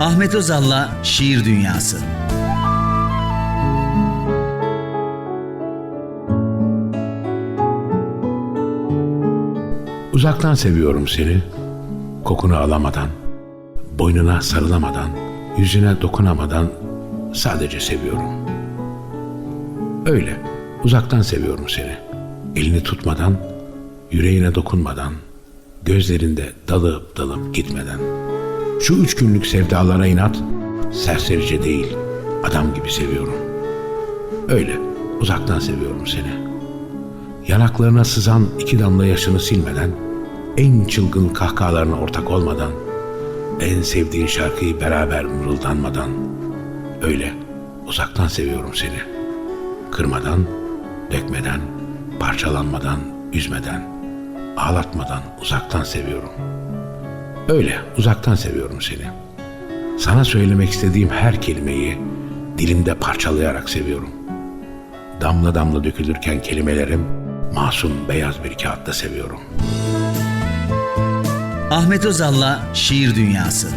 Ahmet Özal'la Şiir Dünyası. Uzaktan seviyorum seni, kokunu alamadan, boynuna sarılamadan, yüzüne dokunamadan sadece seviyorum. Öyle, uzaktan seviyorum seni. Elini tutmadan, yüreğine dokunmadan, gözlerinde dalıp dalıp gitmeden. Şu üç günlük sevdalara inat, serserice değil, adam gibi seviyorum. Öyle, uzaktan seviyorum seni.'' yanaklarına sızan iki damla yaşını silmeden, en çılgın kahkahalarına ortak olmadan, en sevdiğin şarkıyı beraber mırıldanmadan, öyle uzaktan seviyorum seni. Kırmadan, dökmeden, parçalanmadan, üzmeden, ağlatmadan uzaktan seviyorum. Öyle uzaktan seviyorum seni. Sana söylemek istediğim her kelimeyi dilimde parçalayarak seviyorum. Damla damla dökülürken kelimelerim masum beyaz bir kağıtta seviyorum. Ahmet Özal'la Şiir Dünyası.